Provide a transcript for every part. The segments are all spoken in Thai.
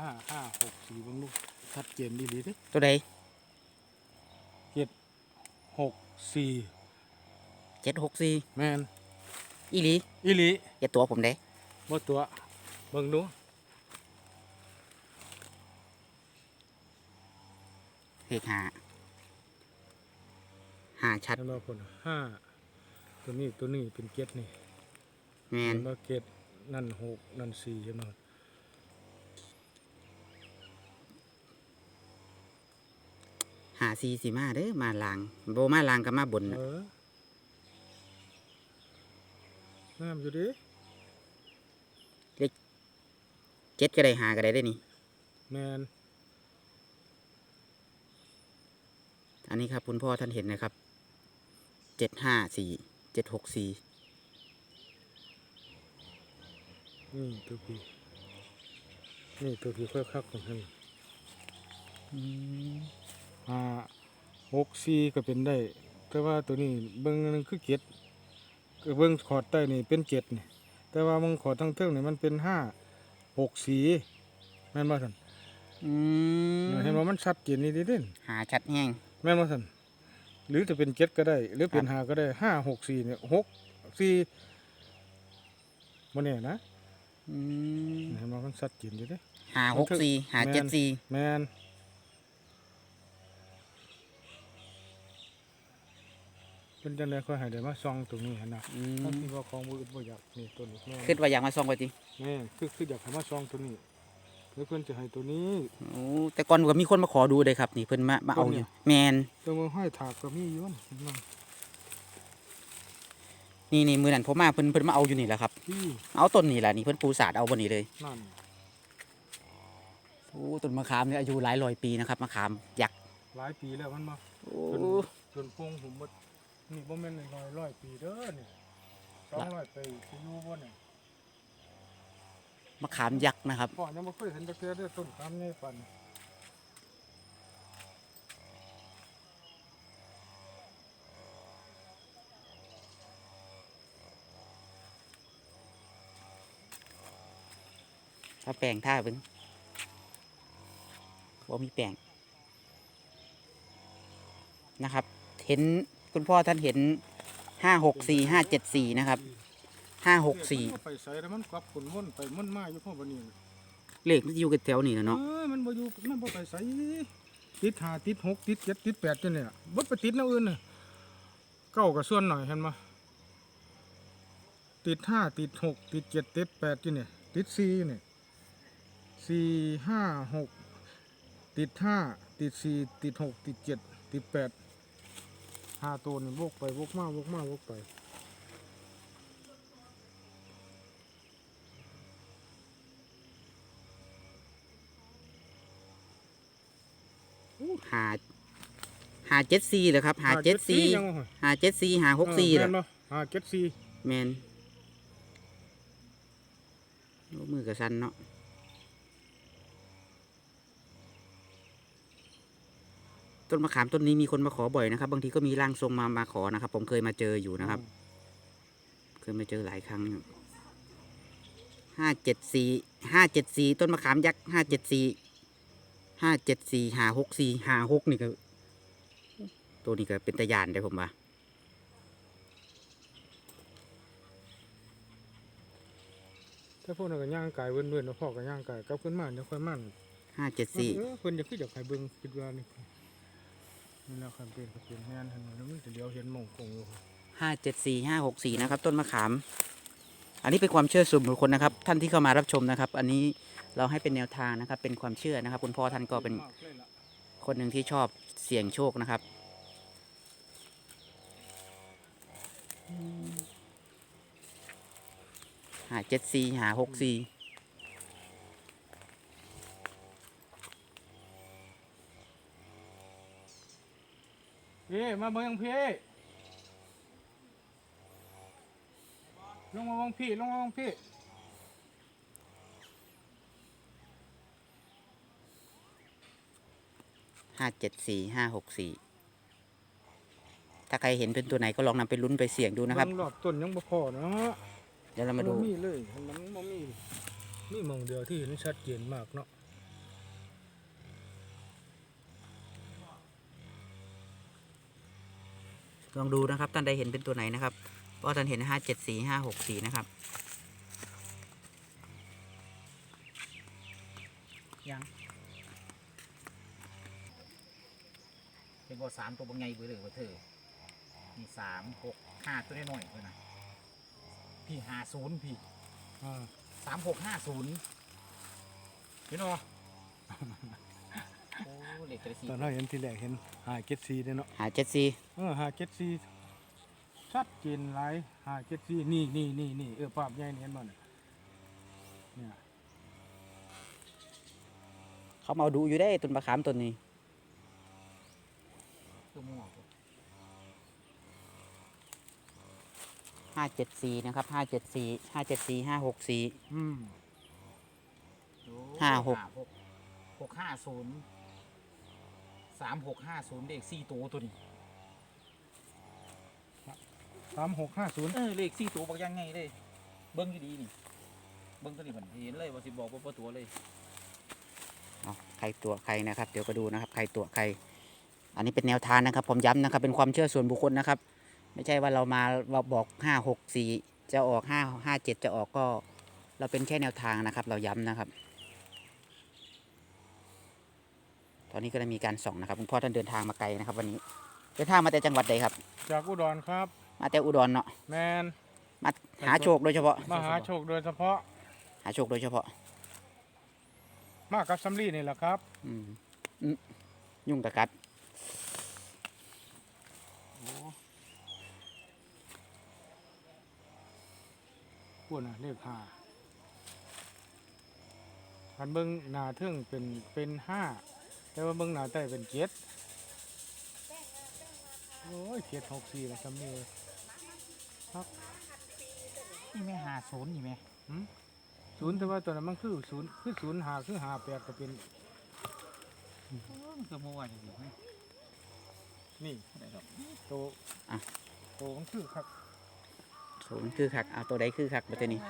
ห้าห้าหกสี่เบิ่งลูกชัดเจนดีดีเด้ตัวใดหกสี่เจ็ดหกสี่แมนอีหลีอีหลีอย่าตัวผมได้บ่ตัวเบิ่งดูเลขห้าห้าชัดเห็นบ่พุ่นห้าตัวนี้ตัวนี้เป็นเจ็ดนี่แมนเห็นบ่เจ็ดนั่นหกนั่นสี่เห็นบ่หา ซีสีมาเด้อมาลางโบมาลางกับมาบนเอน่ะองามอยู่เดิเจ็ดก็ได้หาก็ได้ได้อนี่ แมนอันนี้ครับคุณพ่อท่านเห็นนะครับเจ็ดห้าสี่เจ็ดหกสี่นี่ตัวพี่นี่ตัวพี่ค่อยคักของเพิ่น ห้าหกสี่ก็เป็นได้ แต่ว่าตัวนี้เบิ่งนึงคือเจ็ดก็เบิ่งขอดใต้นี่เป็นเจ็ดนี่แต่ว่ามึงขอดทั้งเทิงนี่มันเป็นห้าหกสี่แม่นบ่ท่านอืมเห็นว่ามันชัดเจนนี่ดิเด่นหาชัดแห้งแม่นบ่ท่านหรือจะเป็นเจ็ดก็ได้ หรือเป็นครับห้าก็ได้ห้าหกสี่เนี่ยหกสี่บ่แน่นะอืมเห็นว่ามันชัดเจนอยู่เด้หาหกสี่หาแม่นเจ็ดสี่แมน เป็นจังไดค่อยให้ได้มาส่องตรงนี้หั่นนะอืถ้ามที่ว่าของมืออื่นบ่อยากนี่ตัวนี้แม่นคิดว่าอยากมาส่องไปจิแม่นคือคืออยากให้มาส่องตัวนี้เพื่อเพิ่นจะให้ตัวนี้ โอ้แต่ก่อนก็มีคนมาขอดูเลยครับ นี่เพิ่นมามาเอาอยู่แมนตัวมือห้อยถากก็มีอยู่นะเห็นบ่นี่นี่มือนั้นผมมาเพิ่นเพิ่นมาเอาอยู่นี่แหละครับ ที่เอาต้นนี่แหละนี่เพิ่นปูสาดเอาบนนี้เลยนั่นโอ้ต้นมะขามเนี่ยอายุหลายร้อยปีนะครับมะขามยักษ์หลายปีแล้วมันมาโอ้จนปงผมบ่ นี่บ่แม่นร้อยร้อยปีเด้อนี่200ปีสิอยู่บ่นี่มะขามยักษ์นะครับพ่อยังบ่เคยเห็นจักเทื่อเด้อต้นตามใหญ่ปานนี้ถ้าแปลงท่าเพิ่นว่ามีแปลงนะครับ เห็น คุณพ่อท่านเห็นห้าหกสี่ห้าเจ็ดสี่นะครับห้าหกสี่มันไปใส่แล้วมันกลับคนวนไปวนมาอยู่พ่อบัดนี้เลขมันอยู่กันแถวนี้นะเนาะเอ้ยมันบ่อยู่มันบ่ไปใส่ติดหาติดหกติดเจ็ดติดแปดจังนี่ล่ะบ่ไปติดแนวอื่นน่ะเก้าก็ส่วนหน่อยเห็นบ่ติดห้าติดหกติดเจ็ดติดแปดจังนี่ติดสี่นี่สี่ห้าหกติดห้าติดสี่ติดหกติดเจ็ดติดแปด ห้าตัวนี่วกไปวกมาวกมาวกไป หาหาเจ็ดสี่เลยครับหาเจ็ดสี่ยังบ่ฮะหาเจ็ดสี่หาหกสี่เอเหรออแม่นบ่ห้าเจ็ดสี่แมนโอ้มือกระสันเนาะ ต้นมะขามต้นนี้มีคนมาขอบ่อยนะครับ บางทีก็มีร่างทรงมามาขอนะครับ ผมเคยมาเจออยู่นะครับ เคยมาเจอหลายครั้งห้าเจ็ดสี่ห้าเจ็ดสี่ต้นมะขามยักษ์ห้าเจ็ดสี่ห้าเจ็ดสี่หาหกสี่หาหกนี่ก็ตัวนี้ก็เป็นตะยานได้ผมว่าถ้าพวกนั้นก็ย่างกายเว้นๆแล้วพ่อก็ย่างกายกลับขึ้นมาเดี๋ยวค่อยมั่นห้าเจ็ดสี่เออเพิ่นจะคืออยากให้เบิ่งคิดว่านี่ นี่แหละครับเป็นครับเป็นแม่นห็นบ่แล้วเดี๋ยวเห็นหมองคงอยู่ห้าเจ็ดสี่ห้าหกสี่นะครับ ต้นมะขาม อันนี้เป็นความเชื่อส่วนบุคคลนะครับ ท่านที่เข้ามารับชมนะครับ อันนี้เราให้เป็นแนวทางนะครับ เป็นความเชื่อนะครับ คุณพ่อท่านก็เป็นมากเลยล่ะคนหนึ่งที่ชอบเสี่ยงโชคนะครับ หาเจ็ดสี่หาหกสี่ พี่มาเบิ่งพี่ลงมาเบิ่งพี่ลงมาเบิ่งพี่ห้าเจ็ดสี่ห้าหกสี่ถ้าใครเห็นเป็นตัวไหนก็ลองนำไปลุ้นไปเสี่ยงดูนะครับเงรอบต้นยังบ่พอเนาะเดี๋ยวเรามาดู บ่มีเลยมันบ่มีมีหมองเดียวที่เห็นชัดเจนมากเนาะ ลองดูนะครับท่านใดเห็นเป็นตัวไหนนะครับเพราะท่านเห็นห้าเจ็ดสี่ห้าหกสี่นะครับยังเป็นบอสามตัวบางไงเบื่อเลยว่าเธอมีสามหกห้าตัวน้อยๆเลยนะพี่ห้าศูนย์พี่อ่าสามหกห้าศูนย์พี่น้องโอ้ เลขกระสีตอนเราเห็นทีแรกเห็นหาเจ็ดสี่เนาะหาเจ็ดสี่เออหาเจ็ดสี่ชัดเจนหลายหาเจ็ดสี่นี่นี่นี่นี่เออภาพใหญ่นี่เห็นบ่เนี่ยเนี่ยเขามาเอาดูอยู่ได้ต้นมะขามต้นนี้ตัวม่วงห้าเจ็ดสี่นะครับห้าเจ็ดสี่ห้าเจ็ดสี่ห้าหกสี่ อืมโอ้ห้าหก หกห้าศูนย์ สามหกห้าศูนย์เลขสี่ตัวตัวนี้สามหกห้าศูนย์เออเลขสี่ตัวบอกยังไงเลยเบิ้งดีๆนี่เบิ้งตัวนี้ผมเห็นเลยว่าสิบอกว่าบ่ตัวเลยเอาใครตัวใครนะครับ เดี๋ยวก็ดูนะครับ ใครตัวใคร อันนี้เป็นแนวทางนะครับ ผมย้ำนะครับ เป็นความเชื่อส่วนบุคคลนะครับ ไม่ใช่ว่าเรามาเราบอกห้าหกสี่จะออกห้าห้าเจ็ดจะออกก็ เราเป็นแค่แนวทางนะครับ เราย้ำนะครับ ตอนนี้ก็ได้มีการส่องนะครับคุณพ่อท่านเดินทางมาไกลนะครับ วันนี้เดินทางมาแต่จังหวัดใดครับ จากอุดรครับ มาแต่อุดรเนาะแมนมาหาโชคโดยเฉพาะมาหาโชคโดยเฉพาะ หาโชคโดยเฉพาะ มากับซัมลี่นี่แหละครับอืมอืมยุ่งตะกัดพวกน่ะเลขห้าคันเบิ้งหน้าเทิงเป็นเป็นห้า แต่ว่าเบิ้งหน้าใต้เป็นเจ็ดโอ้ยเจ็ดหกสี่ละซัมลี่นี่แม่หาศูนย์นี่แม่ศูนย์แต่ว่าตัวนั้นมันคือศูนย์คือศูนย์หาคือหาแปดก็เป็นคือเมื่อวานอย่างนี้ไหมนี่ได้ครับตัวอะตัวมันคือครับศูนย์คือคักเอาตัวใดคือคักบัดนี้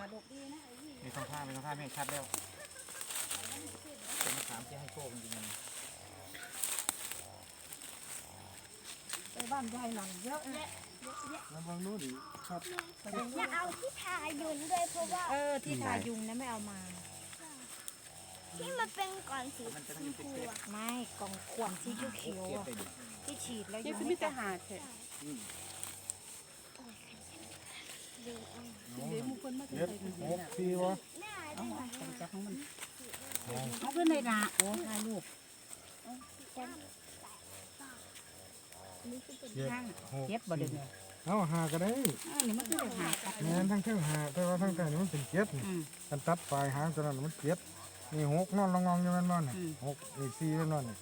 ไม่ต้องท่าไม่ต้องท่าแม่ชัดแล้วเป็นมะขามที่ให้โชคจริงๆมัน ไป บ้านยายหลังเยอะนะแล้วบางนู้นครับจะเอาที่ทายุงด้วยเพราะว่า เออที่ทายุงนะไม่เอามา ที่มันเป็นก่อนสีมันจะชต้องมเป็นพูเกล็ดอะไม่กล่องขวดสีเขียวเกล็ดๆอะไปดิที่ฉีดแล้วนี่ยังคือไม่มีแต่กัดหาดแท้ดูเอาเดี๋ยวมึงคนมาเจ็ดหกสี่วะแม่เอาได้เอาไปจับของมันเอาเอาเพื่อนในนาโอ้ถ่ายรูป เจ็ดข้างหกเจ็บบ่เดึงสี่เอาหาก็ได้อ่านี่มันคือเลขหาดแม่นทั้งเท่งหาแต่ว่าทั้งแต่นี่มันเป็นเจ็ดนี่อืม กันตัดปลายหางตัวนั้นมันเจ็ดนี่หกนอนลงงองอยู่แม่นบ่นี่อืม หกอีกสี่แม่นบ่นี่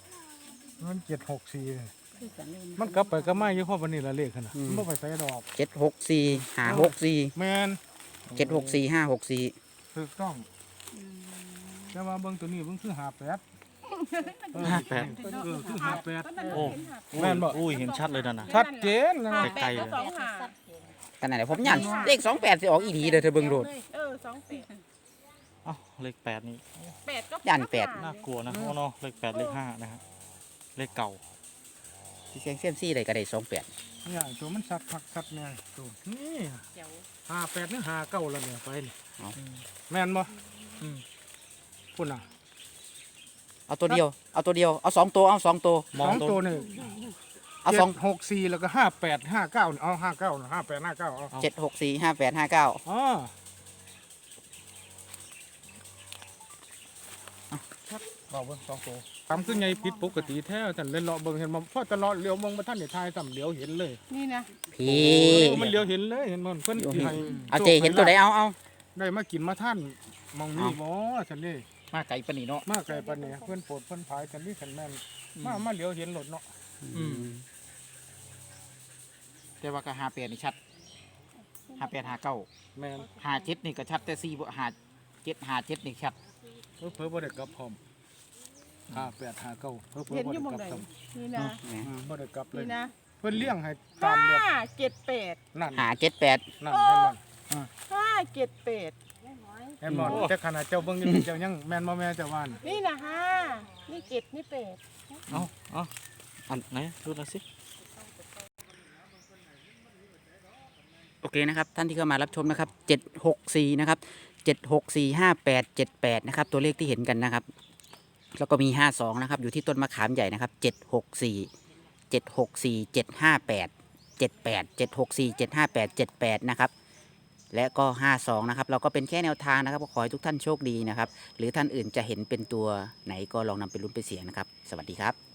มันเจ็ดหกสี่นี่คือกันเลยมันกลับไปก็มาอยู่เพราะวันนี้ละเลขขนาดมันบ่ไปใส่ดอกเจ็ดหกสี่หาหกสี่แม่นเจ็ดหกสี่ห้าหกสี่ถูกต้องอืมแต่ว่าเบิ่งตัวนี้เบิ่งคือหาแปดเออ ห้าแปดเออคือหาแปดโอ้แม่นบ่ อุ้ยเห็นชัดเลยนั่นนะ ชัดเจนนะไกลๆเลยสองหากันไหนผมยันเลขสองแปดสิออกอีดีเลยเธอเบิ่งโรด เออสองแปดเอ้าเลขแปดนี่แปดก็ย่านแปด น่ากลัวนะโอ้เนาะเลขแปดเลขห้านะฮะเลขเก่าที่เสียงเซียมซี่อะไรก็ได้สองแปดเนี่ยตัวมันสัดผักสัดแม่นตัวนี่เจ๋วหาแปดนี่หาเก้าแล้วเนี่ยไปนี่เอาแม่นบ่อืมพุ่นน่ะ เอาตัวเดียว เอาตัวเดียว เอาสองตัว เอาสองตัวมองสองตรงตัวนี่เอาเจ็สองดหกสี่แล้วก็ห้าแปดห้าเก้าเอาห้าเก้าห้าแปดห้าเก้าเอาเจ็ดหกสี่ห้าแปดห้าเก้าอ๋อเราเบิ่งสองตัวทำขึ้นไงผิดปกติแท้แต่เล่นเลาะเบิ่งเห็นบ่พอจะเลาะเลี้ยวมองมาท่านเนี่ยทายซ้ำเลี้ยวเห็นเลยนี่นะพี่ โอ้มันเลี้ยวเห็นเลยเห็นมันเพิ่นสิให้เอาเจเห็นตัวไหนเอาเอา ได้มากินมาท่านมองนี่เอาบ่ฉันนี่ มาไก่ปานนีเนาะ มาไกลปานนี้เพิ่นโปรดเพิ่นพายกันนี่ขันแม่นมามาเลี้ยวเห็นรถเนาะอืม แต่ว่าก็หาแปดนี่ชัดหาแปดหาเก้าแม่นหาเจ็ดนี่ก็ชัดแต่สี่บ่หาเจ็ดหาเจ็ดนี่ชัด เพิ่นเพิ่นบ่ได้กลับพร้อมห้าแปดห้าเก้าเพิ่นเพิ่นเห็นบ่อยู่หมองได้ไหนกลับซ้นี่นะำอืมบ่ได้กลับเลย นี่นะเพิ่นเลี้ยงให้ตามแบบห้าเจ็ดแปดนั่นหาเจ็ดแปดนั่นเห็นบ่ห้าเจ็ดแปด เห็นบ่แต่ขนาดเจ้าเบิ่งนี่เจ้ายังแม่นบ่แม่เจ้าว่านนี่นะห้านี่เจ็ดนี่แปดเอ้าเอ้าอันไหนดูหน่อยสิ โอเคนะครับ ท่านที่เข้ามารับชมนะครับเจ็ดหกสี่นะครับเจ็ดหกสี่ห้าแปดเจ็ดแปดนะครับ ตัวเลขที่เห็นกันนะครับ แล้วก็มีห้าสองนะครับ อยู่ที่ต้นมะขามใหญ่นะครับเจ็ดหกสี่เจ็ดหกสี่เจ็ดห้าแปดเจ็ดแปดเจ็ดหกสี่เจ็ดห้าแปดเจ็ดแปดนะครับ และก็ 52 นะครับ เราก็เป็นแค่แนวทางนะครับก็ขอให้ทุกท่านโชคดีนะครับ หรือท่านอื่นจะเห็นเป็นตัวไหนก็ลองนำไปลุ้นไปเสียงนะครับ สวัสดีครับ